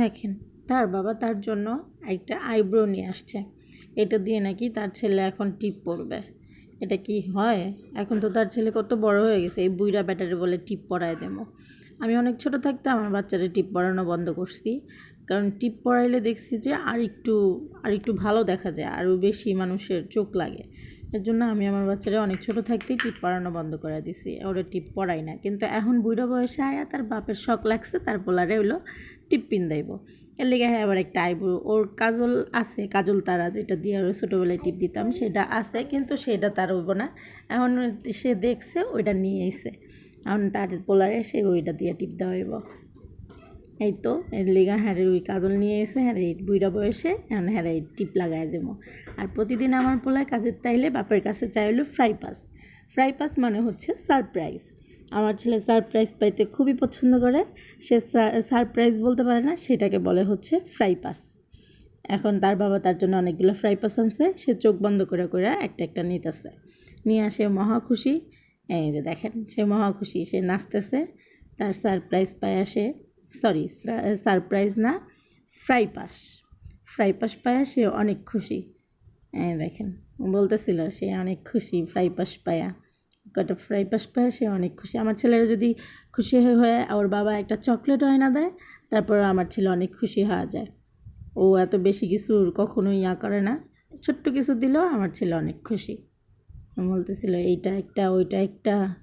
দেখেন, তার বাবা তার জন্য একটা আইব্রো নিয়ে আসছে। এটা দিয়ে নাকি তার ছেলে এখন টিপ পড়বে এটা কি হয়? এখন তো তার ছেলে কত বড় হয়ে গেছে, এই বুইরা ব্যাটারে বলে টিপ পরায় দেবো। আমি অনেক ছোট থাকতে আমার বাচ্চারা টিপ পরানো বন্ধ করছি। কারণ টিপ পরাইলে দেখছি যে আর একটু আর একটু ভালো দেখা যায়, আরও বেশি মানুষের চোখ লাগে। এর জন্য আমি আমার বাচ্চারা অনেক ছোট থাকতেই টিপ পড়ানো বন্ধ করে দিছি। ওরা টিপ পরাই না। কিন্তু এখন বুড়ো বয়সে আয়া তার বাপের শখ লাগছে, তার পোলারে হইল টিপ পিন দেব এর লেগে হ্যাঁ আবার একটা আইব্রো ওর কাজল আছে, কাজল তারা যেটা দিয়ে ওর ছোটোবেলায় টিপ দিতাম, সেটা আছে, কিন্তু সেটা তার হইব না। এখন সে দেখছে, ওইটা নিয়ে এসে এখন তার পোলারে সে ওইটা দিয়ে টিপ দেওয়া হইব। এই তো, এর লেগা হ্যাঁ ওই কাজল নিয়ে এসে হ্যাঁ রে বুইরা বয়সে এখন হ্যাঁ রে টিপ লাগাই দেবো। আর প্রতিদিন আমার পোলায় কাজের তাইলে বাপের কাছে চাইলো ফ্রাই পাস। ফ্রাই পাস মানে হচ্ছে সারপ্রাইজ। আমার ছেলে সারপ্রাইজ পাইতে খুবই পছন্দ করে। সে সারপ্রাইজ বলতে পারে না, সেটাকে বলে হচ্ছে ফ্রাই পাস। এখন তার বাবা তার জন্য অনেকগুলো ফ্রাই পাস আনছে। সে চোখ বন্ধ করে করে একটা একটা নিতেছে। নিয়ে আসে মহা খুশি। এই যে দেখেন, সে মহা খুশি, সে নাচতেছে। তার সারপ্রাইজ পায় আসে সরি সারপ্রাইজ না ফ্রাই পাস। ফ্রাই পাস পায়া সে অনেক খুশি। হ্যাঁ দেখেন বলতেছিল সে অনেক খুশি ফ্রাই পাস পায়া। কটা ফ্রাই পাস পায় সে অনেক খুশি। আমার ছেলেরা যদি খুশি হয়ে ওর বাবা একটা চকলেট হয় না দেয়, তারপর আমার ছেলে অনেক খুশি হওয়া যায়। ও এত বেশি কিছু কখনো ইয়া করে না। ছোট্ট কিছু দিলেও আমার ছেলে অনেক খুশি। বলতেছিল, এইটা একটা, ওইটা একটা।